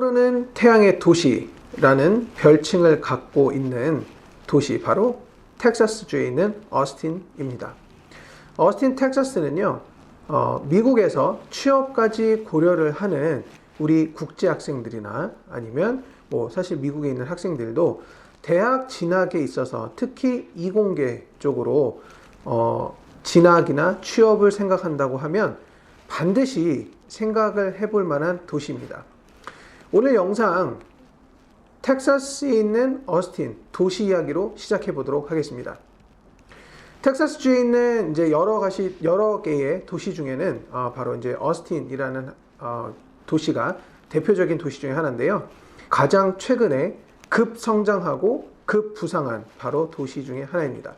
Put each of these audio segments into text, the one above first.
떠오르는 태양의 도시라는 별칭을 갖고 있는 도시 바로 텍사스주에 있는 어스틴입니다. 어스틴 텍사스는요, 어, 미국에서 취업까지 고려를 하는 우리 국제 학생들이나 아니면 뭐 사실 미국에 있는 학생들도 대학 진학에 있어서 특히 이공계 쪽으로 어, 진학이나 취업을 생각한다고 하면 반드시 생각을 해볼 만한 도시입니다. 오늘 영상 텍사스에 있는 어스틴 도시 이야기로 시작해 보도록 하겠습니다. 텍사스주에 있는 이제 여러 가지 여러 개의 도시 중에는 어, 바로 이제 어스틴이라는 어, 도시가 대표적인 도시 중에 하나인데요. 가장 최근에 급 성장하고 급 부상한 바로 도시 중에 하나입니다.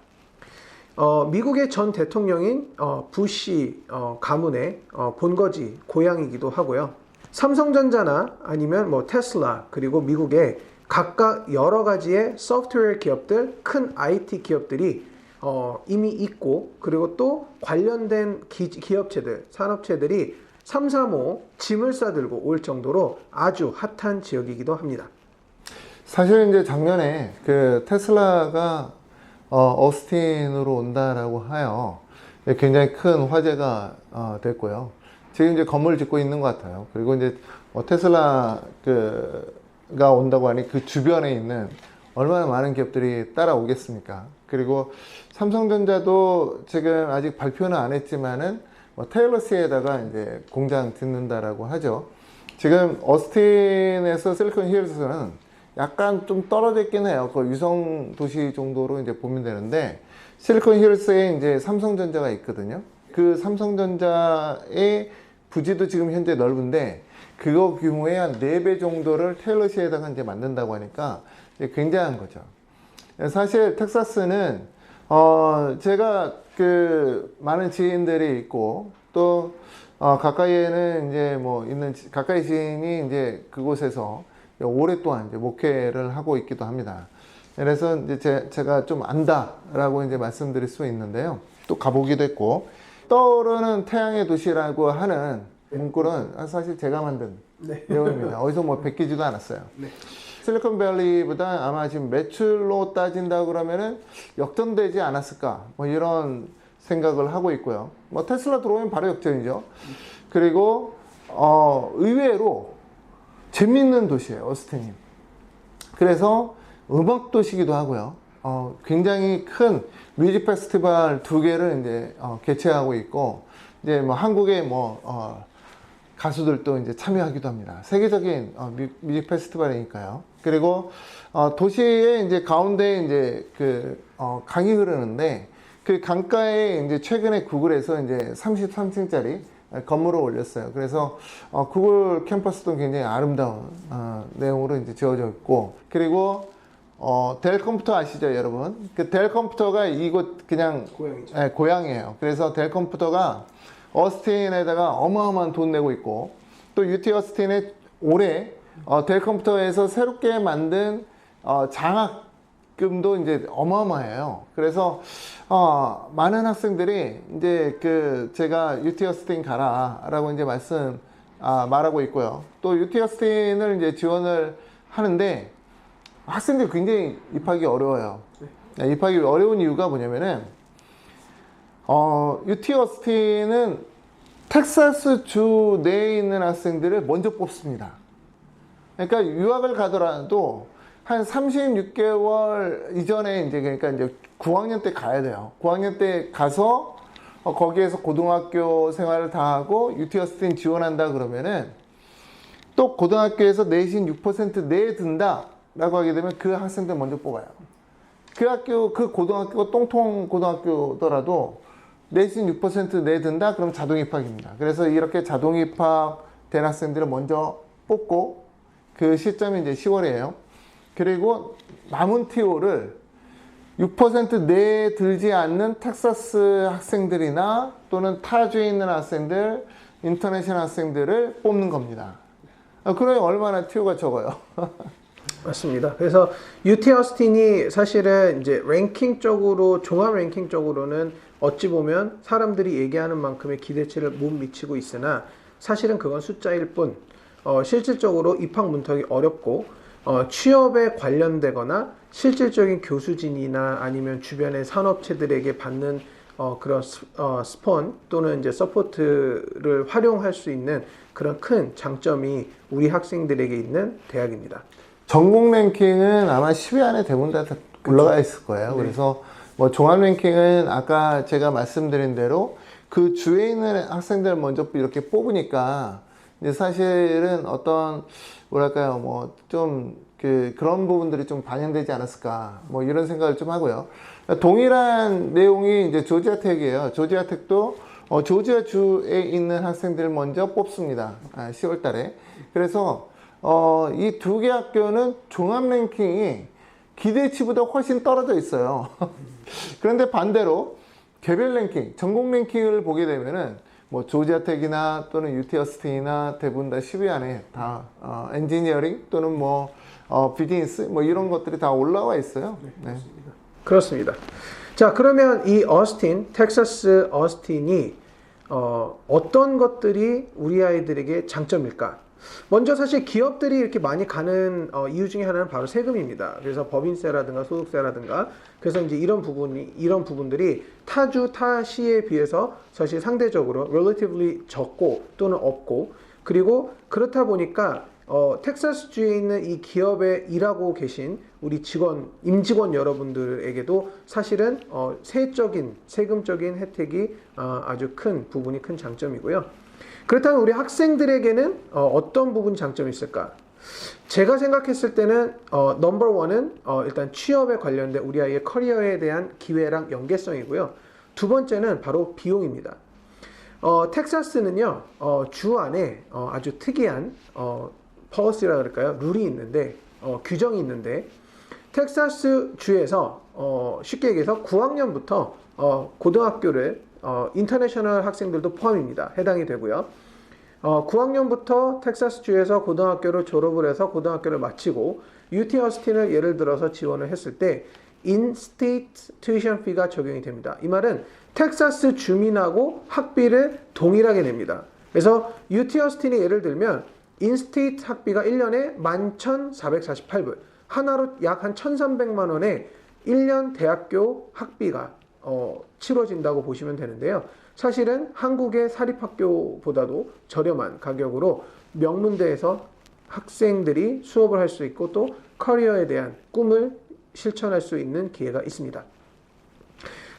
어, 미국의 전 대통령인 어, 부시 어, 가문의 어, 본거지 고향이기도 하고요. 삼성전자나 아니면 뭐 테슬라 그리고 미국의 각각 여러 가지의 소프트웨어 기업들, 큰 IT 기업들이 어, 이미 있고 그리고 또 관련된 기, 기업체들, 산업체들이 삼삼오 짐을 싸들고 올 정도로 아주 핫한 지역이기도 합니다. 사실 이제 작년에 그 테슬라가 어, 어스틴으로 온다라고 하여 굉장히 큰 화제가 어, 됐고요. 지금 이제 건물 짓고 있는 것 같아요. 그리고 이제 어, 테슬라 그가 온다고 하니 그 주변에 있는 얼마나 많은 기업들이 따라오겠습니까? 그리고 삼성전자도 지금 아직 발표는 안 했지만은 뭐 테일러스에다가 이제 공장 짓는다라고 하죠. 지금 어스틴에서 실리콘 힐스는 약간 좀 떨어져 있긴 해요. 그 위성 도시 정도로 이제 보면 되는데 실리콘 힐스에 이제 삼성전자가 있거든요. 그 삼성전자의 부지도 지금 현재 넓은데 그거 규모의 한 4배 정도를 테일러시에 다가 이제 만든다고 하니까 굉장한 거죠. 사실 텍사스는 어 제가 그 많은 지인들이 있고 또 어 가까이에는 이제 뭐 있는 가까이 지인이 이제 그곳에서 오랫동안 이제 목회를 하고 있기도 합니다. 그래서 이제 제, 제가 좀 안다라고 이제 말씀드릴 수 있는데요. 또 가보기도 했고 떠오르는 태양의 도시라고 하는 문구는 사실 제가 만든 네. 내용입니다. 어디서 뭐 베끼지도 않았어요. 네. 실리콘밸리보다 아마 지금 매출로 따진다 그러면은 역전되지 않았을까 뭐 이런 생각을 하고 있고요. 뭐 테슬라 들어오면 바로 역전이죠. 그리고 어 의외로 재밌는 도시예요, 어스틴이. 그래서 음악 도시기도 하고요. 어, 굉장히 큰 뮤직 페스티벌 두 개를 이제 어, 개최하고 있고 이제 뭐 한국의 뭐 어, 가수들도 이제 참여하기도 합니다. 세계적인 어, 뮤, 뮤직 페스티벌이니까요. 그리고 어, 도시의 이제 가운데 이제 그 어, 강이 흐르는데 그 강가에 이제 최근에 구글에서 이제 33층짜리 건물을 올렸어요. 그래서 어, 구글 캠퍼스도 굉장히 아름다운 어, 내용으로 이제 지어져 있고 그리고 어, 델 컴퓨터 아시죠, 여러분? 그 델 컴퓨터가 이곳 그냥 고향이죠. 예, 고향이에요. 그래서 델 컴퓨터가 어스틴에다가 어마어마한 돈 내고 있고 또 UT 어스틴에 올해 어, 델 컴퓨터에서 새롭게 만든 어, 장학금도 이제 어마어마해요. 그래서 어, 많은 학생들이 이제 그 제가 UT 어스틴 가라라고 이제 말씀 아, 말하고 있고요. 또 UT 어스틴을 이제 지원을 하는데 학생들이 굉장히 입학이 어려워요. 네, 입학이 어려운 이유가 뭐냐면은 어, UT 어스틴은 텍사스 주 내에 있는 학생들을 먼저 뽑습니다. 그러니까 유학을 가더라도 한 36개월 이전에 이제 그러니까 이제 9학년 때 가야 돼요. 9학년 때 가서 어, 거기에서 고등학교 생활을 다 하고 UT 어스틴 지원한다 그러면은 또 고등학교에서 내신 6% 내에 든다 라고 하게 되면 그 학생들 먼저 뽑아요. 그 학교 그 고등학교가 똥통 고등학교더라도 내신 6% 내든다 그럼 자동 입학입니다. 그래서 이렇게 자동 입학 된 학생들을 먼저 뽑고 그 시점이 이제 10월이에요. 그리고 남은 TO를 6% 내에 들지 않는 텍사스 학생들이나 또는 타주에 있는 학생들, 인터내셔널 학생들을 뽑는 겁니다. 아, 그러면 얼마나 TO가 적어요? 맞습니다. 그래서 UT 어스틴이 사실은 이제 랭킹적으로 종합 랭킹적으로는 어찌 보면 사람들이 얘기하는 만큼의 기대치를 못 미치고 있으나 사실은 그건 숫자일 뿐 어, 실질적으로 입학 문턱이 어렵고 어, 취업에 관련되거나 실질적인 교수진이나 아니면 주변의 산업체들에게 받는 어, 그런 스, 어, 스폰 또는 이제 서포트를 활용할 수 있는 그런 큰 장점이 우리 학생들에게 있는 대학입니다. 전공 랭킹은 아마 10위 안에 대부분 다 올라가 있을 거예요. 그래서 뭐 종합 랭킹은 아까 제가 말씀드린 대로 그 주에 있는 학생들 먼저 이렇게 뽑으니까 이제 사실은 어떤 뭐랄까요 뭐좀 그 그런 부분들이 좀 반영되지 않았을까 뭐 이런 생각을 좀 하고요. 동일한 내용이 이제 조지아 텍이에요. 조지아 텍도 어, 조지아 주에 있는 학생들 먼저 뽑습니다. 아, 10월 달에. 그래서 어, 이 두 개 학교는 종합 랭킹이 기대치보다 훨씬 떨어져 있어요. 그런데 반대로 개별 랭킹, 전공 랭킹을 보게 되면은 뭐 조지아텍이나 또는 UT 어스틴이나 대부분 다 10위 안에 다 어, 엔지니어링 또는 뭐 어, 비즈니스 뭐 이런 것들이 다 올라와 있어요. 네. 그렇습니다. 자, 그러면 이 어스틴, 텍사스 어스틴이 어, 어떤 것들이 우리 아이들에게 장점일까? 먼저 사실 기업들이 이렇게 많이 가는 어, 이유 중에 하나는 바로 세금입니다. 그래서 법인세라든가 소득세라든가 그래서 이제 이런 부분이 이런 부분들이 타주 타시에 비해서 사실 상대적으로 relatively 적고 또는 없고 그리고 그렇다 보니까 어, 텍사스주에 있는 이 기업에 일하고 계신 우리 직원, 임직원 여러분들에게도 사실은 어, 세적인, 세금적인 혜택이 어, 아주 큰 부분이 큰 장점이고요. 그렇다면 우리 학생들에게는 어, 떤 부분이 장점이 있을까? 제가 생각했을 때는 어, 넘버 원은 어, 일단 취업에 관련된 우리 아이의 커리어에 대한 기회랑 연계성이고요. 두 번째는 바로 비용입니다. 어, 텍사스는요, 어, 주 안에 어, 아주 특이한 어, policy라 그럴까요? 룰이 있는데, 어, 규정이 있는데, 텍사스 주에서 어, 쉽게 얘기해서 9학년부터 어, 고등학교를 어, 인터내셔널 학생들도 포함입니다. 해당이 되고요. 어, 9학년부터 텍사스 주에서 고등학교를 졸업을 해서 고등학교를 마치고 UT 어스틴을 예를 들어서 지원을 했을 때 in-state tuition fee가 적용이 됩니다. 이 말은 텍사스 주민하고 학비를 동일하게 냅니다. 그래서 UT 어스틴이 예를 들면 in-state 학비가 1년에 11,448불, 하나로 약 한 1,300만 원에 1년 대학교 학비가 어, 치러진다고 보시면 되는데요. 사실은 한국의 사립학교보다도 저렴한 가격으로 명문대에서 학생들이 수업을 할 수 있고 또 커리어에 대한 꿈을 실천할 수 있는 기회가 있습니다.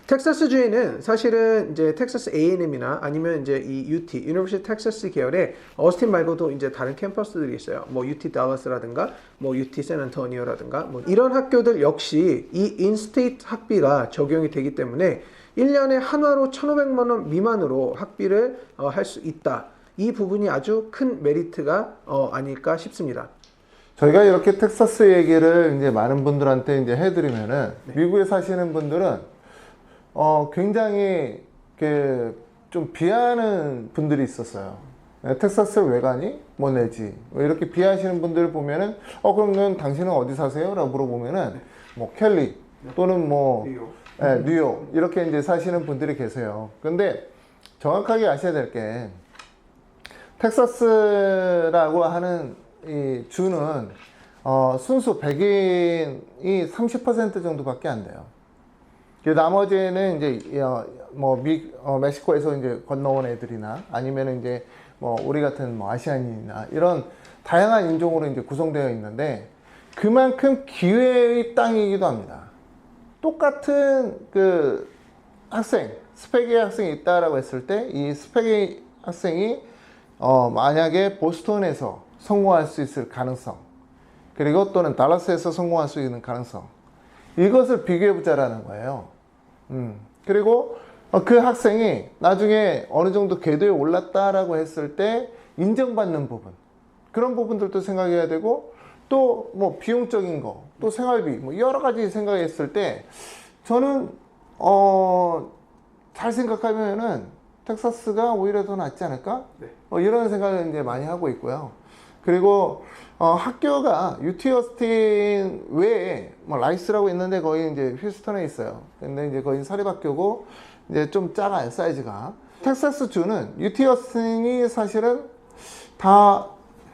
텍사스 주에는 사실은 이제 텍사스 A&M이나 아니면 이제 이 UT, University of Texas 계열의 어스틴 말고도 이제 다른 캠퍼스들이 있어요. 뭐 UT 달라스라든가 뭐 UT 샌안토니오라든가 뭐 이런 학교들 역시 이 인스테이트 학비가 적용이 되기 때문에 1년에 한화로 1,500만 원 미만으로 학비를 어, 할 수 있다. 이 부분이 아주 큰 메리트가 어, 아닐까 싶습니다. 저희가 이렇게 텍사스 얘기를 이제 많은 분들한테 이제 해드리면은 미국에 사시는 분들은 어 굉장히 그좀 비하하는 분들이 있었어요. 네, 텍사스를 왜 가니? 뭐 내지? 뭐 이렇게 비하하시는 분들을 보면은 어 그러면 당신은 어디 사세요? 라고 물어보면은 뭐 켈리 또는 뭐 네, 뉴욕 이렇게 이제 사시는 분들이 계세요. 근데 정확하게 아셔야 될 게 텍사스라고 하는 이 주는 어, 순수 백인이 30% 정도밖에 안 돼요. 그 나머지는 이제 어, 뭐 미, 어, 멕시코에서 이제 건너온 애들이나 아니면 이제 뭐 우리 같은 뭐 아시안인이나 이런 다양한 인종으로 이제 구성되어 있는데 그만큼 기회의 땅이기도 합니다. 똑같은 그 학생, 스펙의 학생이 있다라고 했을 때 이 스펙의 학생이 어, 만약에 보스턴에서 성공할 수 있을 가능성 그리고 또는 달라스에서 성공할 수 있는 가능성 이것을 비교해 보자라는 거예요. 음. 그리고 어, 그 학생이 나중에 어느 정도 궤도에 올랐다라고 했을 때 인정받는 부분 그런 부분들도 생각해야 되고 또 뭐 비용적인 거 또 생활비 뭐 여러 가지 생각했을 때 저는 어 잘 생각하면은 텍사스가 오히려 더 낫지 않을까? 어, 이런 생각을 이제 많이 하고 있고요. 그리고 어, 학교가 UT 어스틴 외에 뭐 라이스라고 있는데 거기 이제 휴스턴에 있어요. 근데 이제 거기 사립학교고 이제 좀 작아요 사이즈가. 텍사스 주는 UT 어스틴이 사실은 다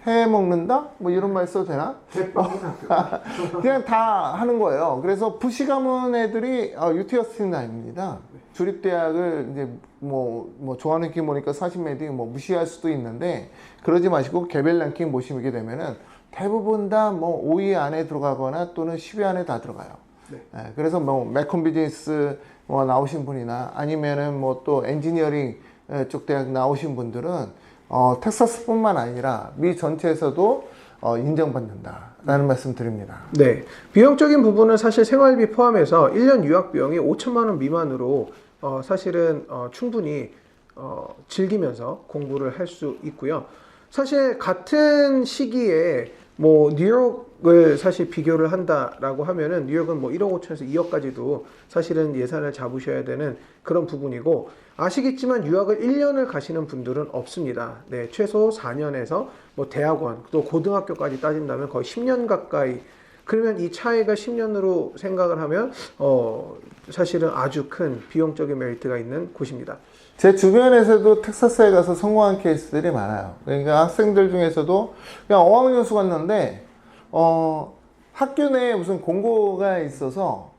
해 먹는다? 뭐 이런 말 써도 되나? 그냥 다 하는 거예요. 그래서 부시 가문 애들이 어, UT 어스틴 아닙니다. 주립대학을 이제 뭐, 뭐 좋아하는 키 보니까 40매딩 뭐 무시할 수도 있는데 그러지 마시고 개별 랭킹 보시게 되면은 대부분 다 뭐 5위 안에 들어가거나 또는 10위 안에 다 들어가요. 네. 예, 그래서 뭐 매콤 비즈니스 뭐 나오신 분이나 아니면은 뭐 또 엔지니어링 예, 쪽 대학 나오신 분들은 어, 텍사스뿐만 아니라 미 전체에서도 어, 인정받는다라는 말씀 드립니다. 네. 비용적인 부분은 사실 생활비 포함해서 1년 유학 비용이 5천만 원 미만으로 어, 사실은 어, 충분히 어, 즐기면서 공부를 할 수 있고요. 사실 같은 시기에 뭐 뉴욕을 사실 비교를 한다라고 하면은 뉴욕은 뭐 1억 5천에서 2억까지도 사실은 예산을 잡으셔야 되는 그런 부분이고 아시겠지만 유학을 1년을 가시는 분들은 없습니다. 네, 최소 4년에서 뭐 대학원 또 고등학교까지 따진다면 거의 10년 가까이 그러면 이 차이가 10년으로 생각을 하면 어 사실은 아주 큰 비용적인 메리트가 있는 곳입니다. 제 주변에서도 텍사스에 가서 성공한 케이스들이 많아요. 그러니까 학생들 중에서도 그냥 어학연수 갔는데 어 학교 내에 무슨 공고가 있어서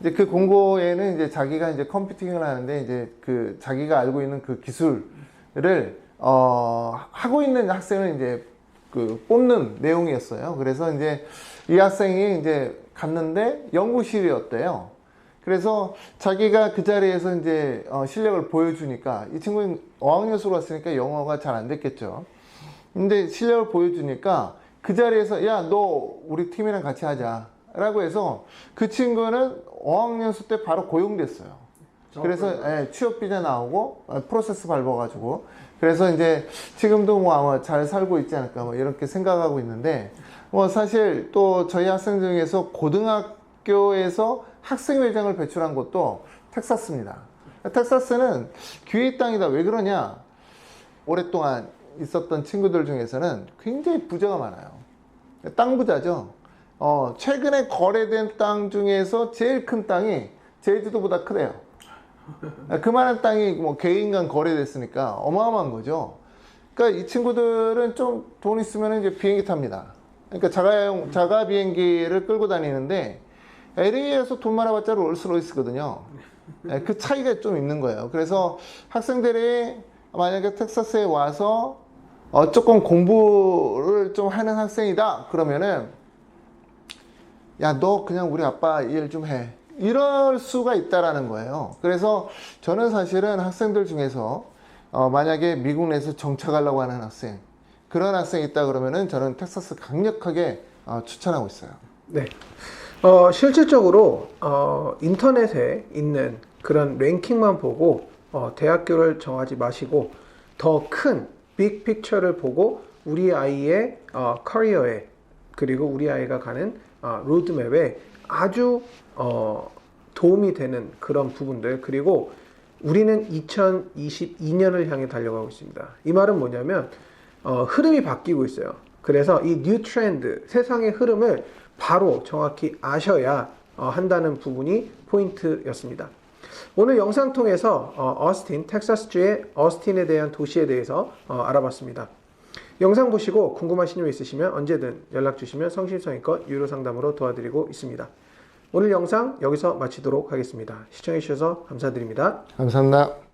이제 그 공고에는 이제 자기가 이제 컴퓨팅을 하는데 이제 그 자기가 알고 있는 그 기술을 어 하고 있는 학생을 이제 그 뽑는 내용이었어요. 그래서 이제 이 학생이 이제 갔는데 연구실이었대요. 그래서 자기가 그 자리에서 이제 어, 실력을 보여주니까 이 친구는 어학연수로 왔으니까 영어가 잘 안 됐겠죠. 근데 실력을 보여주니까 그 자리에서 야 너 우리 팀이랑 같이 하자 라고 해서 그 친구는 어학연수 때 바로 고용됐어요. 그래서 예, 취업 비자 나오고 어, 프로세스 밟아가지고 그래서 이제 지금도 뭐 아마 잘 살고 있지 않을까 뭐 이렇게 생각하고 있는데 뭐 사실 또 저희 학생 중에서 고등학교에서 학생회장을 배출한 곳도 텍사스입니다. 텍사스는 기회의 땅이다. 왜 그러냐? 오랫동안 있었던 친구들 중에서는 굉장히 부자가 많아요. 땅 부자죠. 어, 최근에 거래된 땅 중에서 제일 큰 땅이 제주도보다 크대요. 그만한 땅이 뭐 개인 간 거래됐으니까 어마어마한 거죠. 그러니까 이 친구들은 좀 돈 있으면 이제 비행기 탑니다. 그러니까 자가용, 자가 비행기를 끌고 다니는데 LA에서 돈 많아봤자 롤스로이스거든요. 예, 그 차이가 좀 있는 거예요. 그래서 학생들이 만약에 텍사스에 와서 어, 조금 공부를 좀 하는 학생이다. 그러면은 야, 너 그냥 우리 아빠 일 좀 해. 이럴 수가 있다라는 거예요. 그래서 저는 사실은 학생들 중에서 어, 만약에 미국 내에서 정착하려고 하는 학생, 그런 학생이 있다 그러면은 저는 텍사스 강력하게 어, 추천하고 있어요. 네. 어, 실질적으로 어, 인터넷에 있는 그런 랭킹만 보고 어, 대학교를 정하지 마시고 더 큰 빅 픽처를 보고 우리 아이의 어, 커리어에 그리고 우리 아이가 가는 어, 로드맵에 아주 어, 도움이 되는 그런 부분들 그리고 우리는 2022년을 향해 달려가고 있습니다. 이 말은 뭐냐면 어, 흐름이 바뀌고 있어요. 그래서 이 뉴 트렌드, 세상의 흐름을 바로 정확히 아셔야 어, 한다는 부분이 포인트였습니다. 오늘 영상 통해서 어, 어스틴, 텍사스주의 어스틴에 대한 도시에 대해서 어, 알아봤습니다. 영상 보시고 궁금하신 점 있으시면 언제든 연락 주시면 성실성의껏 유료 상담으로 도와드리고 있습니다. 오늘 영상 여기서 마치도록 하겠습니다. 시청해 주셔서 감사드립니다. 감사합니다.